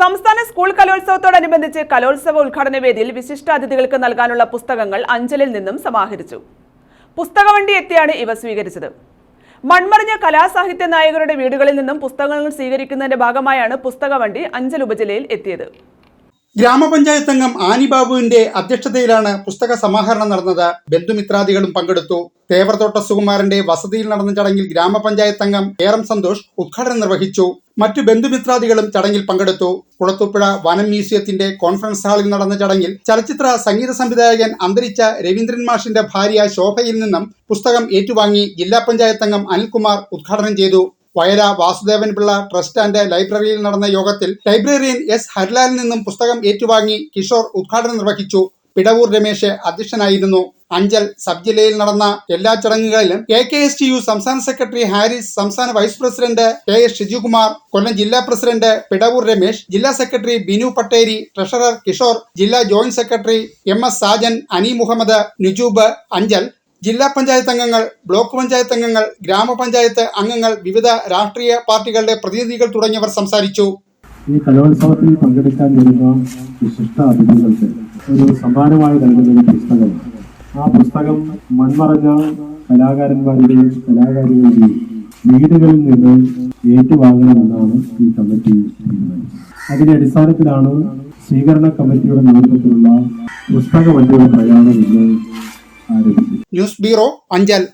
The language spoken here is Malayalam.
സംസ്ഥാന സ്കൂൾ കലോത്സവത്തോടനുബന്ധിച്ച് കലോത്സവ ഉദ്ഘാടന വേദിയിൽ വിശിഷ്ടാതിഥികൾക്ക് നൽകാനുള്ള പുസ്തകങ്ങൾ അഞ്ചലിൽ നിന്നും സമാഹരിച്ചു. പുസ്തകവണ്ടി എത്തിയാണ് ഇവ സ്വീകരിച്ചത്. മൺമറിഞ്ഞ കലാസാഹിത്യ നായകരുടെ വീടുകളിൽ നിന്നും പുസ്തകങ്ങൾ സ്വീകരിക്കുന്നതിന്റെ ഭാഗമായാണ് പുസ്തകവണ്ടി അഞ്ചൽ ഉപജില്ലയിൽ എത്തിയത്. ഗ്രാമപഞ്ചായത്ത് അംഗം ആനിബാബുവിന്റെ അധ്യക്ഷതയിലാണ് പുസ്തക സമാഹരണം നടന്നത്. ബന്ധുമിത്രാദികളും പങ്കെടുത്തു. തേവർതോട്ട സുകുമാരന്റെ വസതിയിൽ നടന്ന ചടങ്ങിൽ ഗ്രാമപഞ്ചായത്ത് അംഗം ഏറം സന്തോഷ് ഉദ്ഘാടനം നിർവഹിച്ചു. മറ്റു ബന്ധുമിത്രാദികളും ചടങ്ങിൽ പങ്കെടുത്തു. കുളത്തുപ്പുഴ വനം മ്യൂസിയത്തിന്റെ കോൺഫറൻസ് ഹാളിൽ നടന്ന ചടങ്ങിൽ ചലച്ചിത്ര സംഗീത സംവിധായകൻ അന്തരിച്ച രവീന്ദ്രൻ മാഷിന്റെ ഭാര്യ ശോഭയിൽ നിന്നും പുസ്തകം ഏറ്റുവാങ്ങി ജില്ലാ പഞ്ചായത്ത് അംഗം അനിൽകുമാർ ഉദ്ഘാടനം ചെയ്തു. വയല വാസുദേവൻ പിള്ള ട്രസ്റ്റ് ആൻഡ് ലൈബ്രറിയിൽ നടന്ന യോഗത്തിൽ ലൈബ്രറിയൻ എസ് ഹരിലാലിൽ നിന്നും പുസ്തകം ഏറ്റുവാങ്ങി കിഷോർ ഉദ്ഘാടനം നിർവഹിച്ചു. പിടവൂർ രമേശ് അധ്യക്ഷനായിരുന്നു. അഞ്ചൽ സബ് ജില്ലയിൽ നടന്ന എല്ലാ ചടങ്ങുകളിലും K K S T U സംസ്ഥാന സെക്രട്ടറി ഹാരിസ് സംസ്ഥാന vice president K S Shijukumar Kollam ജില്ലാ പ്രസിഡന്റ് പിടവൂർ രമേശ് ജില്ലാ സെക്രട്ടറി ബിനു പട്ടേരി ട്രഷറർ കിഷോർ ജില്ലാ joint secretary M S Sajan Ani Muhammad Nijoob Anchal ജില്ലാ പഞ്ചായത്ത് അംഗങ്ങൾ ബ്ലോക്ക് പഞ്ചായത്ത് അംഗങ്ങൾ ഗ്രാമപഞ്ചായത്ത് അംഗങ്ങൾ വിവിധ രാഷ്ട്രീയ പാർട്ടികളുടെ പ്രതിനിധികൾ തുടങ്ങിയവർ സംസാരിച്ചു. ഈ കലോത്സവത്തിൽ പങ്കെടുക്കാൻ വരുന്ന വിശിഷ്ട അതിഥികൾക്ക് ഒരു സമ്മാനമായി നൽകുന്ന ഒരു പുസ്തകം. ആ പുസ്തകം മൺമറഞ്ഞ കലാകാരന്മാരുടെയും കലാകാരികളുടെയും വീടുകളിൽ നിന്ന് ഏറ്റുവാങ്ങണമെന്നാണ് ഈ കമ്മിറ്റി അതിന്റെ അടിസ്ഥാനത്തിലാണ് സ്വീകരണ കമ്മിറ്റിയുടെ നേതൃത്വത്തിലുള്ള പുസ്തക വണ്ടിയുടെ പ്രയാണം ഇന്ന് ആരംഭിച്ചത് ന്യൂസ് ബ്യൂറോ അഞ്ചൽ